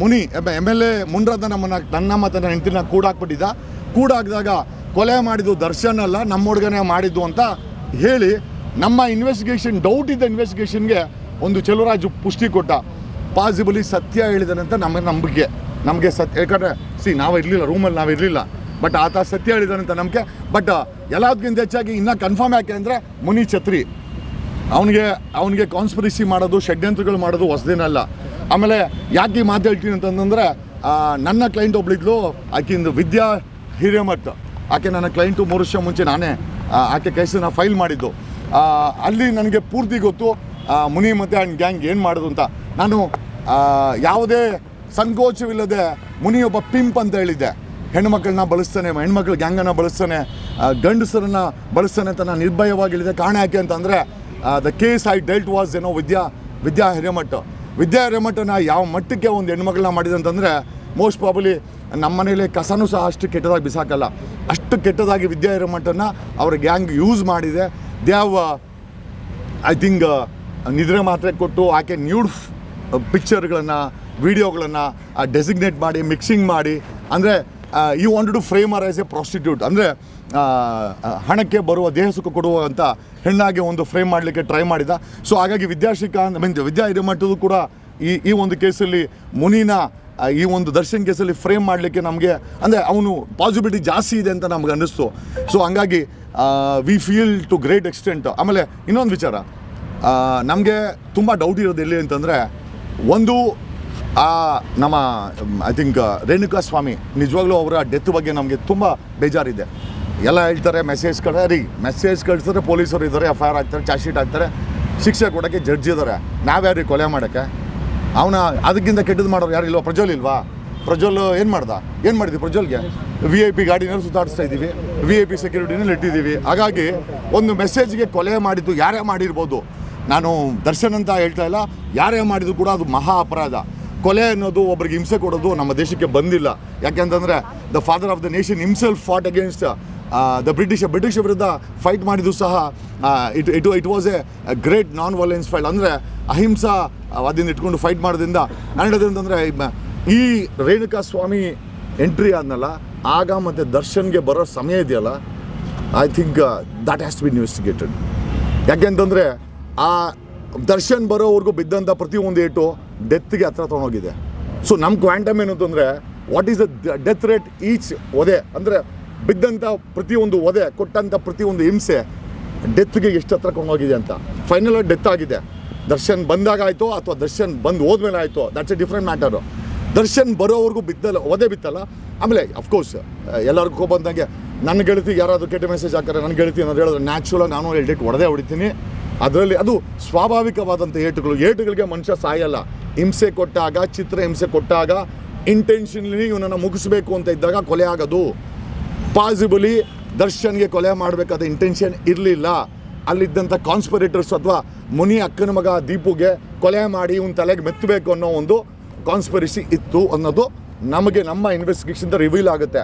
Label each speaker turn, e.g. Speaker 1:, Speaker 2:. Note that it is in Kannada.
Speaker 1: ಮುನಿ ಎಂ ಎಲ್ ಎ ಮುನ್ರಾದ ನಮ್ಮನ್ನ ನನ್ನ ಮತ್ತು ನನ್ನ ಹೆಂಡತಿನ ಕೂಡಾಕ್ಬಿಟ್ಟಿದ್ದ. ಕೂಡಾಕಿದಾಗ ಕೊಲೆ ಮಾಡಿದ್ದು ದರ್ಶನ್ ಅಲ್ಲ, ನಮ್ಮ ಹುಡುಗನೇ ಮಾಡಿದ್ದು ಅಂತ ಹೇಳಿ ನಮ್ಮ ಇನ್ವೆಸ್ಟಿಗೇಷನ್ ಡೌಟ್ ಇದ್ದ ಇನ್ವೆಸ್ಟಿಗೇಷನ್ಗೆ ಒಂದು ಚೆಲುವರಾಜು ಪುಷ್ಟಿ ಕೊಟ್ಟ. ಪಾಸಿಬಲಿ ಸತ್ಯ ಹೇಳಿದಾನೆ ಅಂತ ನಮಗೆ ನಂಬಿಕೆ. ನಮಗೆ ಸತ್ಯ, ಯಾಕಂದರೆ ಸಿ ನಾವು ಇರಲಿಲ್ಲ ರೂಮಲ್ಲಿ ನಾವು ಇರಲಿಲ್ಲ. ಬಟ್ ಆತ ಸತ್ಯ ಹೇಳಿದಾನೆ ಅಂತ ನಂಬಿಕೆ. ಬಟ್ ಎಲ್ಲದಕ್ಕಿಂತ ಹೆಚ್ಚಾಗಿ ಇನ್ನೂ ಕನ್ಫರ್ಮ್ ಯಾಕೆ ಅಂದರೆ ಮುನಿ ಛತ್ರಿ. ಅವನಿಗೆ ಅವನಿಗೆ ಕಾನ್ಸ್ಪಿರಸಿ ಮಾಡೋದು, ಷಡ್ಯಂತ್ರಗಳು ಮಾಡೋದು ಹೊಸದೇನಲ್ಲ. ಆಮೇಲೆ ಯಾಕೆ ಈ ಮಾತು ಹೇಳ್ತೀನಿ ಅಂತಂದ್ರೆ ನನ್ನ ಕ್ಲೈಂಟ್ ಒಬ್ಳಿದ್ಲು, ಆಕಿಂದು ವಿದ್ಯಾ ಹಿರೇಮಠ್. ಆಕೆ ನನ್ನ ಕ್ಲೈಂಟು ಮೂರು ವರ್ಷ ಮುಂಚೆ ನಾನೇ ಆಕೆ ಕೇಸನ್ನ ಫೈಲ್ ಮಾಡಿದ್ದು. ಅಲ್ಲಿ ನನಗೆ ಪೂರ್ತಿ ಗೊತ್ತು ಮುನಿ ಮತ್ತು ಆ್ಯಂಡ್ ಗ್ಯಾಂಗ್ ಏನು ಮಾಡೋದು ಅಂತ. ನಾನು ಯಾವುದೇ ಸಂಕೋಚವಿಲ್ಲದೆ ಮುನಿ ಒಬ್ಬ ಪಿಂಪ್ ಅಂತ ಹೇಳಿದ್ದೆ. ಹೆಣ್ಮಕ್ಳನ್ನ ಬಳಸ್ತಾನೆ, ಹೆಣ್ಮಕ್ಳು ಗ್ಯಾಂಗನ್ನು ಬಳಸ್ತಾನೆ ಗಂಡಸರನ್ನು ಗಂಡಸರನ್ನ ಬಳಸ್ತಾನೆ ಅಂತ ನಾನು ನಿರ್ಭಯವಾಗಿ ಹೇಳಿದೆ ಕಾರಣ ಯಾಕೆ ಅಂತಂದರೆ the case I dealt was ಏನೋ ವಿದ್ಯಾ ವಿದ್ಯಾ ಹಿರೇಮಠ. ವಿದ್ಯಾ ಹಿರೇಮಠನ ಯಾವ ಮಟ್ಟಕ್ಕೆ ಒಂದು ಹೆಣ್ಮಗಳನ್ನ ಮಾಡಿದೆ ಅಂತಂದರೆ ಮೋಸ್ಟ್ ಪ್ರಾಬಲಿ ನಮ್ಮ ಮನೇಲಿ ಕಸನೂ ಸಹ ಅಷ್ಟು ಕೆಟ್ಟದಾಗಿ ಬಿಸಾಕಲ್ಲ. ಅಷ್ಟು ಕೆಟ್ಟದಾಗಿ ವಿದ್ಯಾ ಹಿರೇಮಠನ ಅವ್ರ ಗ್ಯಾಂಗ್ ಯೂಸ್ ಮಾಡಿದೆ. ದೇ ಐ ಥಿಂಕ್ ನಿದ್ರೆ ಮಾತ್ರೆ ಕೊಟ್ಟು ಆಕೆ ನ್ಯೂಡ್ ಪಿಕ್ಚರ್ಗಳನ್ನು ವೀಡಿಯೋಗಳನ್ನು ಡೆಸಿಗ್ನೇಟ್ ಮಾಡಿ ಮಿಕ್ಸಿಂಗ್ ಮಾಡಿ, ಅಂದರೆ ಈ want to frame her as a prostitute ಅಂದರೆ ಹಣಕ್ಕೆ ಬರುವ, ದೇಹ ಸುಖ ಕೊಡುವಂಥ ಹೆಣ್ಣಾಗಿ ಒಂದು ಫ್ರೇಮ್ ಮಾಡಲಿಕ್ಕೆ ಟ್ರೈ ಮಾಡಿದ. ಸೊ ಹಾಗಾಗಿ ವಿದ್ಯಾಶ್ರೀಕಾಂತ್ ಮೀನ್ ವಿದ್ಯಾ ಹಿರೇಮಠದ್ದು ಕೂಡ ಈ ಈ ಒಂದು ಕೇಸಲ್ಲಿ ಮುನಿನ ಈ ಒಂದು ದರ್ಶನ್ ಕೇಸಲ್ಲಿ ಫ್ರೇಮ್ ಮಾಡಲಿಕ್ಕೆ ನಮಗೆ, ಅಂದರೆ ಅವನು ಪಾಸಿಬಿಲಿಟಿ ಜಾಸ್ತಿ ಇದೆ ಅಂತ ನಮ್ಗೆ ಅನ್ನಿಸ್ತು. ಸೊ ಹಂಗಾಗಿ we feel to great extent ಆಮೇಲೆ ಇನ್ನೊಂದು ವಿಚಾರ. ನಮಗೆ ತುಂಬ ಡೌಟ್ ಇರೋದು ಎಲ್ಲಿ ಅಂತಂದರೆ, ಒಂದು ಆ, ನಮ್ಮ ಐ ಥಿಂಕ್ ರೇಣುಕಾ ಸ್ವಾಮಿ ನಿಜವಾಗ್ಲೂ ಅವರ ಡೆತ್ ಬಗ್ಗೆ ನಮಗೆ ತುಂಬ ಬೇಜಾರಿದೆ. ಎಲ್ಲ ಹೇಳ್ತಾರೆ ಮೆಸೇಜ್ ಕಡೆ ರೀ ಮೆಸೇಜ್ ಕಳಿಸಿದ್ರೆ ಪೊಲೀಸರು ಇದ್ದಾರೆ ಎಫ್ ಐ ಆರ್ ಹಾಕ್ತಾರೆ ಚಾರ್ಜ್ ಶೀಟ್ ಹಾಕ್ತಾರೆ, ಶಿಕ್ಷೆ ಕೊಡೋಕ್ಕೆ ಜಡ್ಜ್ ಇದ್ದಾರೆ. ನಾವ್ಯಾರೀ ಕೊಲೆ ಮಾಡೋಕ್ಕೆ? ಅವನ, ಅದಕ್ಕಿಂತ ಕೆಟ್ಟದ್ದು ಮಾಡೋರು ಯಾರು ಇಲ್ವಾ? ಪ್ರಜ್ವಲ್ ಇಲ್ವಾ? ಪ್ರಜ್ವಲ್ ಏನು ಮಾಡ್ದ? ಏನು ಮಾಡಿದ್ವಿ ಪ್ರಜ್ವಲ್ಗೆ? ವಿ ಐ ಪಿ ಗಾಡಿನಲ್ಲಿ ಸುತ್ತಾಡಿಸ್ತಾ ಇದ್ದೀವಿ ವಿ ಐ ಪಿ ಸೆಕ್ಯೂರಿಟಿನಲ್ಲಿ ಇಟ್ಟಿದ್ದೀವಿ. ಹಾಗಾಗಿ ಒಂದು ಮೆಸೇಜ್ಗೆ ಕೊಲೆ ಮಾಡಿದ್ದು ಯಾರೇ ಮಾಡಿರ್ಬೋದು. ನಾನು ದರ್ಶನ್ ಅಂತ ಹೇಳ್ತಾ ಇಲ್ಲ, ಯಾರೇ ಮಾಡಿದ್ರು ಕೂಡ ಅದು ಮಹಾ ಅಪರಾಧ. ಕೊಲೆ ಅನ್ನೋದು ಒಬ್ರಿಗೆ ಹಿಂಸೆ ಕೊಡೋದು ನಮ್ಮ ದೇಶಕ್ಕೆ ಬಂದಿಲ್ಲ. ಯಾಕೆಂತಂದರೆ the father of the nation himself fought against the British British ವಿರುದ್ಧ ಫೈಟ್ ಮಾಡಿದ್ದು ಸಹ it it it was a great non violence fight ಅಂದರೆ ಅಹಿಂಸಾ ವಾದಿಂದ ಇಟ್ಕೊಂಡು ಫೈಟ್ ಮಾಡೋದ್ರಿಂದ ನಾನು ಹೇಳೋದು ಅಂತಂದರೆ ಈ ರೇಣುಕಾ ಸ್ವಾಮಿ ಎಂಟ್ರಿ ಆದ್ನಲ್ಲ, ಆಗ ಮತ್ತು ದರ್ಶನ್ಗೆ ಬರೋ ಸಮಯ ಇದೆಯಲ್ಲ I think that has to be investigated ಯಾಕೆಂತಂದರೆ, ಆ ದರ್ಶನ್ ಬರೋವರೆಗೂ ಬಿದ್ದಂಥ ಪ್ರತಿಯೊಂದು ಏಟು ಡೆತ್ಗೆ ಹತ್ರ ತೊಗೊಂಡೋಗಿದೆ. ಸೊ ನಮ್ಮ ಕ್ವಾಂಟಮ್ ಏನು ಅಂತಂದರೆ what is the death rate each ಒದೆ ಅಂದರೆ ಬಿದ್ದಂಥ ಪ್ರತಿಯೊಂದು ಒದೆ ಕೊಟ್ಟಂಥ ಪ್ರತಿಯೊಂದು ಹಿಂಸೆ ಡೆತ್ಗೆ ಎಷ್ಟು ಹತ್ರ ಕೊಂಡೋಗಿದೆ ಅಂತ. ಫೈನಲ್ ಡೆತ್ ಆಗಿದೆ. ದರ್ಶನ್ ಬಂದಾಗ ಆಯಿತು ಅಥವಾ ದರ್ಶನ್ ಬಂದು ಹೋದ್ಮೇಲೆ ಆಯಿತು that's a different matter Darshan ಬರೋವರೆಗೂ ಬಿದ್ದಲ್ಲ ಒದೆ ಬಿತ್ತಲ್ಲ. ಆಮೇಲೆ ಅಫ್ಕೋರ್ಸ್ ಎಲ್ಲರಿಗೂ ಬಂದಂಗೆ, ನನ್ನ ಗೆಳತಿ ಯಾರಾದರೂ ಕೆಟ್ಟ ಮೆಸೇಜ್ ಹಾಕ್ತಾರೆ, ನನ್ನ ಗೆಳತಿ ಅನ್ನೋದು ಹೇಳಿದ್ರೆ ನ್ಯಾಚುರಲ್ ನಾನು ಹೇಳಿಟ್ಟು ಹೊಡೆದೇ ಹೊಡಿತೀನಿ. ಅದರಲ್ಲಿ ಅದು ಸ್ವಾಭಾವಿಕವಾದಂಥ ಏಟುಗಳು. ಏಟುಗಳಿಗೆ ಮನುಷ್ಯ ಸಾಯಲ್ಲ. ಹಿಂಸೆ ಕೊಟ್ಟಾಗ, ಚಿತ್ರ ಹಿಂಸೆ ಕೊಟ್ಟಾಗ ಇಂಟೆನ್ಷನ್ಲಿ ಇವನನ್ನು ಮುಗಿಸ್ಬೇಕು ಅಂತ ಇದ್ದಾಗ ಕೊಲೆ ಆಗೋದು. ಪಾಸಿಬಲಿ ದರ್ಶನ್ಗೆ ಕೊಲೆ ಮಾಡಬೇಕಾದ ಇಂಟೆನ್ಷನ್ ಇರಲಿಲ್ಲ. ಅಲ್ಲಿದ್ದಂಥ ಕಾನ್ಸ್ಪರೇಟರ್ಸ್ ಅಥವಾ ಮುನಿ ಅಕ್ಕನ ಮಗ ದೀಪುಗೆ ಕೊಲೆ ಮಾಡಿ ಇವನ ತಲೆಗೆ ಮೆತ್ತಬೇಕು ಅನ್ನೋ ಒಂದು ಕಾನ್ಸ್ಪರಿಸಿ ಇತ್ತು ಅನ್ನೋದು ನಮಗೆ ನಮ್ಮ ಇನ್ವೆಸ್ಟಿಗೇಷನ್ ರಿವೀಲ್ ಆಗುತ್ತೆ.